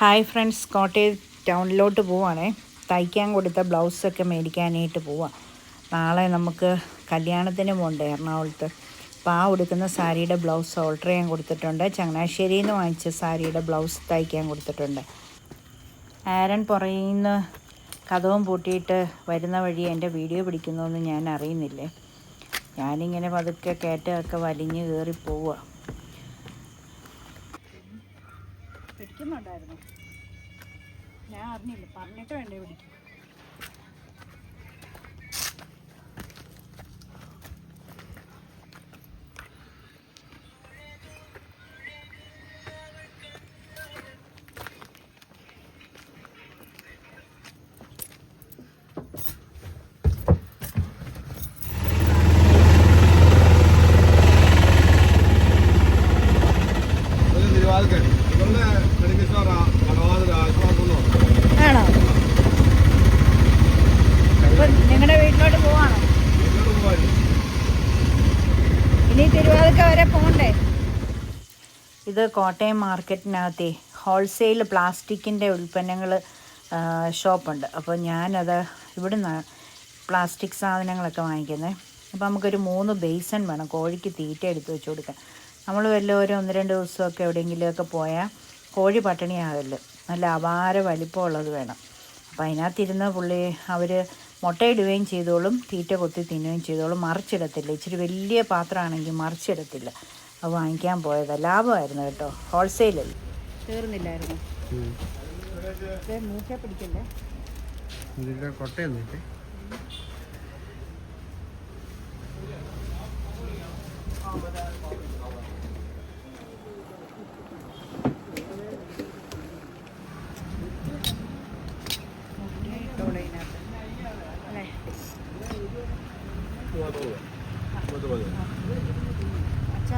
Hi friends Kottayam ടൗണിലോട്ട് പോവാണേ. തയ്ക്കാൻ കൊടുത്ത ബ്ലൗസൊക്കെ മേടിക്കാനായിട്ട് പോവാം. നാളെ നമുക്ക് കല്യാണത്തിന് പോകണ്ടേ എറണാകുളത്ത്. അപ്പോൾ ആ ഉടുക്കുന്ന സാരിയുടെ ബ്ലൗസ് ഓൾട്ടർ ചെയ്യാൻ കൊടുത്തിട്ടുണ്ട്. ചങ്ങനാശ്ശേരിയിൽ നിന്ന് വാങ്ങിച്ച സാരിയുടെ ബ്ലൗസ് തയ്ക്കാൻ കൊടുത്തിട്ടുണ്ട്. ആരൻ നിന്ന് കഥവും പൂട്ടിയിട്ട് വരുന്ന വഴി എന്റെ വീഡിയോ പിടിക്കുന്നതെന്ന് ഞാൻ അറിയുന്നില്ലേ? ഞാനിങ്ങനെ പതുക്കെ കയറ്റമൊക്കെ വലിഞ്ഞ് കയറി പോവുക പിടിക്കുന്നുണ്ടായിരുന്നു ഞാൻ അറിഞ്ഞില്ല. പറഞ്ഞിട്ട് വേണ്ടേ പിടിക്കും ആണോ? അപ്പം നിങ്ങളുടെ വീട്ടിലോട്ട് പോവാണോ? ഇനി തിരുവാതിക്ക വരെ പോകണ്ടേ ഇത് കോട്ടയം മാർക്കറ്റിനകത്തെ ഹോൾസെയിൽ പ്ലാസ്റ്റിക്കിന്റെ ഉൽപ്പന്നങ്ങൾ ഷോപ്പുണ്ട്. അപ്പോൾ ഞാനത് ഇവിടുന്ന് പ്ലാസ്റ്റിക് സാധനങ്ങളൊക്കെ വാങ്ങിക്കുന്നത് അപ്പോൾ നമുക്കൊരു മൂന്ന് ബേസൺ വേണം. കോഴിക്ക് തീറ്റ എടുത്ത് വെച്ച് കൊടുക്കാൻ. നമ്മൾ വല്ലവരും ഒന്ന് രണ്ട് ദിവസമൊക്കെ എവിടെയെങ്കിലുമൊക്കെ പോയാൽ കോഴി പട്ടിണിയാകല്ലോ നല്ല അപാര വലിപ്പമുള്ളത് വേണം. അപ്പോൾ അതിനകത്തിരുന്ന് പുള്ളി അവർ മുട്ടയിടുകയും ചെയ്തോളും തീറ്റ കൊത്തി തിന്നുകയും ചെയ്തോളും. മറിച്ചിടത്തില്ല. ഇച്ചിരി വലിയ പാത്രമാണെങ്കിൽ മറിച്ചിടത്തില്ല. അത് വാങ്ങിക്കാൻ പോയത്. ലാഭമായിരുന്നു കേട്ടോ. ഹോൾസെയിലല്ല? തീർന്നില്ലായിരുന്നു മൂക്കെ പിടിക്കണ്ടേ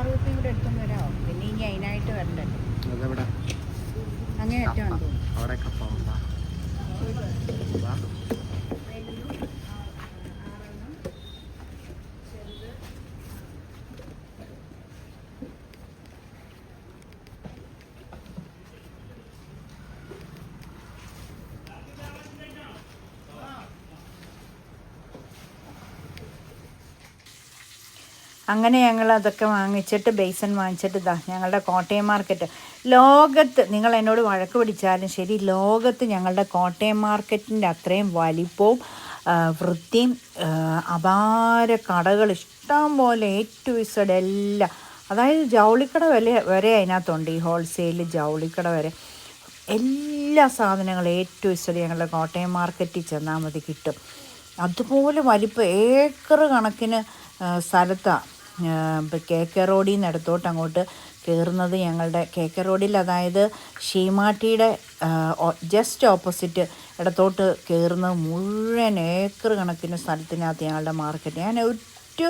അച്ചാർ കുപ്പിയും കൂടെ എടുത്തൊന്ന് വരാമോ പിന്നെ ഇനി അതിനായിട്ട് വരണ്ടല്ലോ അതെവിടെ? അങ്ങനെ ഏറ്റവും തോന്നുന്നു അങ്ങനെ ഞങ്ങൾ അതൊക്കെ വാങ്ങിച്ചിട്ട് ബേസൺ വാങ്ങിച്ചിട്ട് ഇതാ ഞങ്ങളുടെ കോട്ടയം മാർക്കറ്റ്. ലോകത്ത് നിങ്ങൾ എന്നോട് വഴക്ക് പിടിച്ചാലും ശരി ലോകത്ത് ഞങ്ങളുടെ കോട്ടയം മാർക്കറ്റിന്റെ അത്രയും വലിപ്പവും വൃത്തിയും അപാര കടകൾ ഇഷ്ടം പോലെ ഏറ്റു വിസഡ് എല്ലാം. അതായത് ജൗളിക്കട വരെ വരെ അതിനകത്തുണ്ട് ഈ ഹോൾസെയിൽ ജൗളിക്കട വരെ. എല്ലാ സാധനങ്ങളും ഏറ്റവും ഇഷ്ടം ഞങ്ങളുടെ കോട്ടയം മാർക്കറ്റിൽ ചെന്നാൽ മതി കിട്ടും. അതുപോലെ വലിപ്പം ഏക്കർ കണക്കിന് സ്ഥലത്താണ് കെ കെ റോഡിൽ നിന്ന് അങ്ങോട്ട് കയറുന്നത് ഞങ്ങളുടെ കെ കെ റോഡിൽ അതായത് ഷീമാട്ടിയുടെ ജസ്റ്റ് ഓപ്പോസിറ്റ് ഇടത്തോട്ട് കയറുന്നത് മുഴുവൻ ഏക്കർ കണക്കിന് സ്ഥലത്തിനകത്ത് ഞങ്ങളുടെ മാർക്കറ്റ് ഞാൻ ഒറ്റ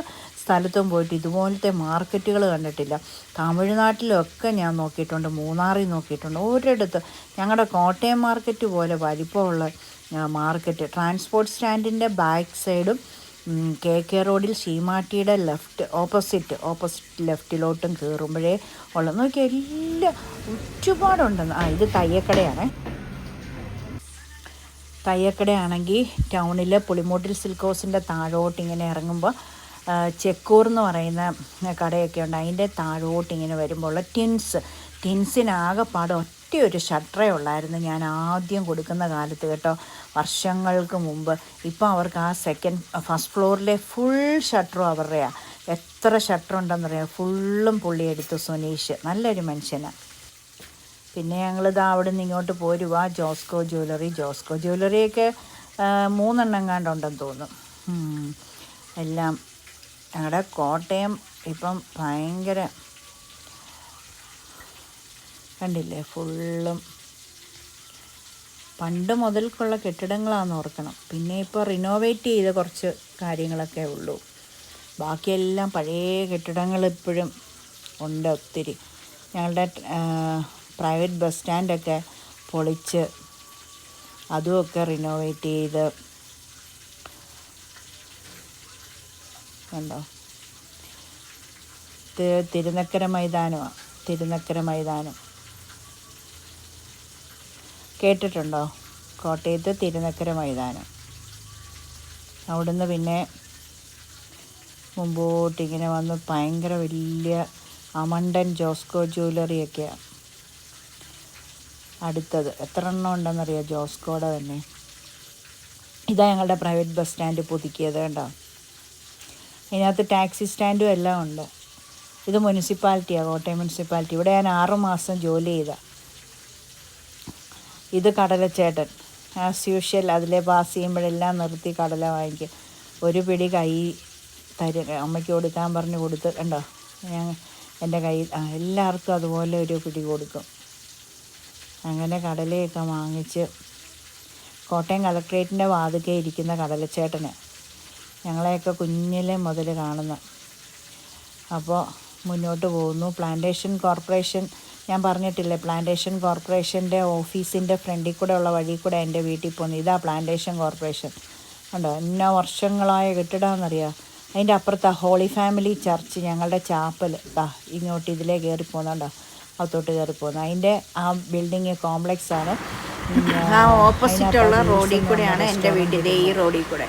സ്ഥലത്തും പോയിട്ട് ഇതുപോലത്തെ മാർക്കറ്റുകൾ കണ്ടിട്ടില്ല. തമിഴ്നാട്ടിലൊക്കെ ഞാൻ നോക്കിയിട്ടുണ്ട് മൂന്നാറിൽ നോക്കിയിട്ടുണ്ട്. ഒരിടത്ത് ഞങ്ങളുടെ കോട്ടയം മാർക്കറ്റ് പോലെ വലിപ്പമുള്ള മാർക്കറ്റ് ട്രാൻസ്പോർട്ട് സ്റ്റാൻഡിന്റെ ബാക്ക് സൈഡും കെ കെ റോഡിൽ ശീമാട്ടിയുടെ ലെഫ്റ്റ് ഓപ്പോസിറ്റ് ഓപ്പോസിറ്റ് ലെഫ്റ്റിലോട്ടും കയറുമ്പോഴേ ഉള്ള നോക്കിയാൽ എല്ലാം ഒരുപാടുണ്ടെന്ന്. ആ ഇത് തയ്യക്കടയാണ്. തയ്യക്കടയാണെങ്കിൽ ടൗണിലെ പുളിമൂട്ടിൽ സിൽക്ക് ഹൗസിന്റെ താഴോട്ട് ഇങ്ങനെ ഇറങ്ങുമ്പോൾ ചെക്കൂർ എന്ന് പറയുന്ന കടയൊക്കെ ഉണ്ട്. അതിന്റെ താഴോട്ട് ഇങ്ങനെ വരുമ്പോൾ ഉള്ള ടിൻസ്. ടിൻസിനാകെപ്പാട് ഒറ്റ ഒരു ഷട്ടറേ ഉള്ളായിരുന്നു ഞാൻ ആദ്യം കൊടുക്കുന്ന കാലത്ത് കേട്ടോ. വർഷങ്ങൾക്ക് മുമ്പ്. ഇപ്പോൾ അവർക്ക് ആ സെക്കൻഡ് ഫസ്റ്റ് ഫ്ലോറിലെ ഫുൾ ഷട്ടറും അവരുടെയാണ് എത്ര ഷട്ടർ ഉണ്ടെന്നറിയാം ഫുള്ളും പുള്ളി എടുത്തു സുനീഷ്. നല്ലൊരു മനുഷ്യനാണ് പിന്നെ ഞങ്ങളിത് അവിടെ നിന്ന് ഇങ്ങോട്ട് പോരുക ജോസ്കോ ജ്വല്ലറി. ജോസ്കോ ജ്വല്ലറിയൊക്കെ മൂന്നെണ്ണം കണ്ടുണ്ടെന്ന് തോന്നും. എല്ലാം ഞങ്ങളുടെ കോട്ടയം ഇപ്പം ഭയങ്കര കണ്ടില്ലേ? ഫുള്ളും. പണ്ട് മുതൽക്കുള്ള കെട്ടിടങ്ങളാണെന്ന് ഓർക്കണം. പിന്നെ ഇപ്പോൾ റിനോവേറ്റ് ചെയ്ത കുറച്ച് കാര്യങ്ങളൊക്കെ ഉള്ളൂ. ബാക്കിയെല്ലാം പഴയ കെട്ടിടങ്ങൾ ഇപ്പോഴും ഉണ്ട് ഒത്തിരി. ഞങ്ങളുടെ പ്രൈവറ്റ് ബസ് സ്റ്റാൻഡൊക്കെ പൊളിച്ച് അതുമൊക്കെ റിനോവേറ്റ് ചെയ്ത് കണ്ടോ? തിരുനക്കര മൈതാനമാണ് തിരുനക്കര മൈതാനം. കേട്ടിട്ടുണ്ടോ? കോട്ടയത്ത് തിരുനക്കര മൈതാനം. അവിടുന്ന് പിന്നെ മുമ്പോട്ട് ഇങ്ങനെ വന്ന് ഭയങ്കര വലിയ അമണ്ടൻ ജോസ്കോ ജ്വല്ലറിയൊക്കെയാണ് അടുത്തത്. എത്ര എണ്ണം ഉണ്ടെന്നറിയാം? ജോസ്കോയുടെ തന്നെ. ഇതാ ഞങ്ങളുടെ പ്രൈവറ്റ് ബസ് സ്റ്റാൻഡ് പുതുക്കിയത് കേട്ടോ ഇതിനകത്ത് ടാക്സി സ്റ്റാൻഡും എല്ലാം ഉണ്ട്. ഇത് മുനിസിപ്പാലിറ്റിയാണ് കോട്ടയം മുനിസിപ്പാലിറ്റി. ഇവിടെ ഞാൻ ആറു മാസം ജോലി ചെയ്ത. ഇത് കടലച്ചേട്ടൻ. ആസ് യൂഷ്വൽ അതിലെ പാസ് ചെയ്യുമ്പോഴെല്ലാം നിർത്തി കടല വാങ്ങിക്കും. ഒരു പിടി കൈ തരും അമ്മയ്ക്ക് കൊടുക്കാൻ പറഞ്ഞ് കൊടുത്ത് കണ്ടോ? ഞാൻ എന്റെ കയ്യിൽ ആ എല്ലാവർക്കും അതുപോലെ ഒരു പിടി കൊടുക്കും. അങ്ങനെ കടലയൊക്കെ വാങ്ങിച്ച് കോട്ടയം കളക്ട്രേറ്റിന്റെ വാതിക്കെ ഇരിക്കുന്ന കടലച്ചേട്ടന്. ഞങ്ങളെയൊക്കെ കുഞ്ഞിലെ മുതൽ കാണുന്ന. അപ്പോൾ മുന്നോട്ട് പോകുന്നു. പ്ലാന്റേഷൻ കോർപ്പറേഷൻ ഞാൻ പറഞ്ഞിട്ടില്ലേ പ്ലാന്റേഷൻ കോർപ്പറേഷന്റെ ഓഫീസിന്റെ ഫ്രണ്ടിൽ കൂടെ ഉള്ള വഴി കൂടെ എന്റെ വീട്ടിൽ പോകുന്നു. ഇതാ പ്ലാന്റേഷൻ കോർപ്പറേഷൻ ഉണ്ടോ എന്നാ വർഷങ്ങളായ കെട്ടിടാന്നറിയാം? അതിന്റെ അപ്പുറത്താ ഹോളി ഫാമിലി ചർച്ച് ഞങ്ങളുടെ ചാപ്പൽ ദാ ഇങ്ങോട്ട് ഇതിലേ കയറി പോകുന്നുണ്ടോ അകത്തോട്ട് കയറി പോകുന്നു. അതിന്റെ ആ ബിൽഡിങ് കോംപ്ലക്സ് ആണ്. ആ ഓപ്പോസിറ്റ് ഉള്ള റോഡിൽ കൂടെയാണ് എന്റെ വീട്ടിൽ ഇതേ ഈ റോഡിൽ കൂടെ.